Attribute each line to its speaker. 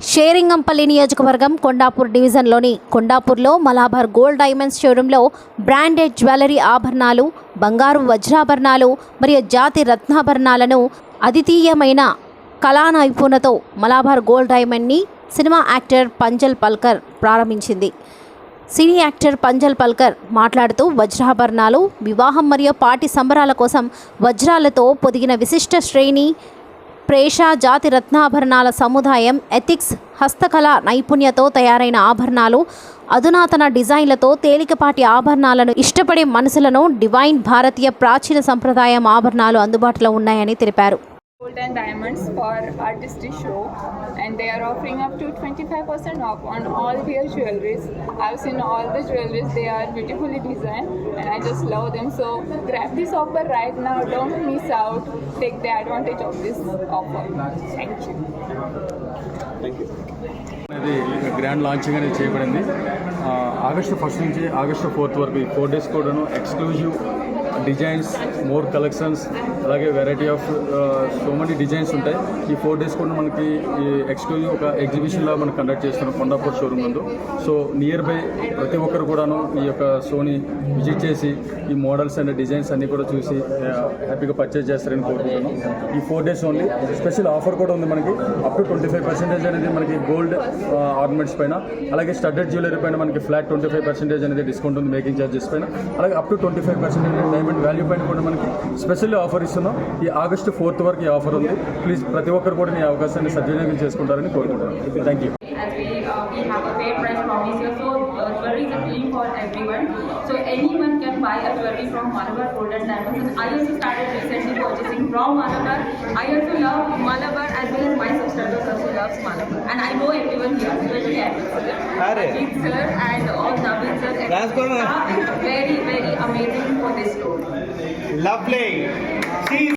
Speaker 1: షేరింగంపల్లి నియోజకవర్గం కొండాపూర్ డివిజన్లోని కొండాపూర్లో మలాబార్ గోల్డ్ డైమండ్స్ షోరూంలో బ్రాండెడ్ జ్యువెలరీ ఆభరణాలు బంగారు వజ్రాభరణాలు మరియు జాతి రత్నాభరణాలను అద్వితీయమైన కళా నైపుణ్యతో మలాబార్ గోల్డ్ డైమండ్ని సినిమా యాక్టర్ పంజల్ పల్కర్ ప్రారంభించింది. సినీ యాక్టర్ పంజల్ పల్కర్ మాట్లాడుతూ వజ్రాభరణాలు వివాహం మరియు పార్టీ సంబరాల కోసం వజ్రాలతో పొదిగిన విశిష్ట శ్రేణి ప్రేష జాతి రత్నాభరణాల సముదాయం ఎథిక్స్ హస్తకళ నైపుణ్యతో తయారైన ఆభరణాలు అధునాతన డిజైన్లతో తేలికపాటి ఆభరణాలను ఇష్టపడే మనసులను డివైన్ భారతీయ ప్రాచీన సంప్రదాయం ఆభరణాలు అందుబాటులో ఉన్నాయని తెలిపారు.
Speaker 2: Gold and diamonds for artistry show and they are offering up to 25% off on all their jewelries i've seen all the jewelries they are beautifully designed and i just love them so grab this offer right now don't miss out take the advantage of this offer thank you
Speaker 3: అనేది grand launching అనేది చేయబడింది August first నుంచి August fourth వరకు ఈ four days కూడాను exclusive designs more collections అలాగే variety of so many designs ఉంటాయి. ఈ ఫోర్ డేస్ కూడా మనకి ఈ ఎక్స్క్లూజివ్ ఒక ఎగ్జిబిషన్ లాగా మనం కండక్ట్ చేస్తున్నాం కొండాపూర్ షోరూమ్ ముందు సో నియర్ బై ప్రతి ఒక్కరు కూడాను ఈ యొక్క షోని విజిట్ చేసి ఈ మోడల్స్ అండ్ డిజైన్స్ అన్ని కూడా చూసి uh, హ్యాపీగా పర్చేస్ చేస్తారని కోరుకుంటున్నాను. ఈ four days only special offer కూడా ఉంది మనకి. Up to twenty five percentage అనేది మనకి గోల్డ్ ఆర్నమెంట్స్ uh, పైన. అలాగే స్టడ్డెడ్ జ్యువెలరీ పైన మనకి ఫ్లాట్ ట్వంటీ ఫైవ్ పర్సెంటేజ్ అనేది డిస్కౌంట్ ఉంది మేకింగ్ ఛార్జెస్ పైన. అలాగే up to twenty five percentage diamond value point కూడా మనకి స్పెషల్లీ ఆఫర్ ఇస్తున్నాం. ఈ ఆగస్టు ఫోర్త్ వరకు ఈ ఆఫర్ ఉంది. ప్లీజ్ ప్రతి ఒక్కరు కూడా ఈ అవకాశాన్ని సద్వినియోగం చేసుకుంటారని కోరుకుంటున్నాను థ్యాంక్ యూ
Speaker 4: అరే very very amazing
Speaker 5: lovely. She's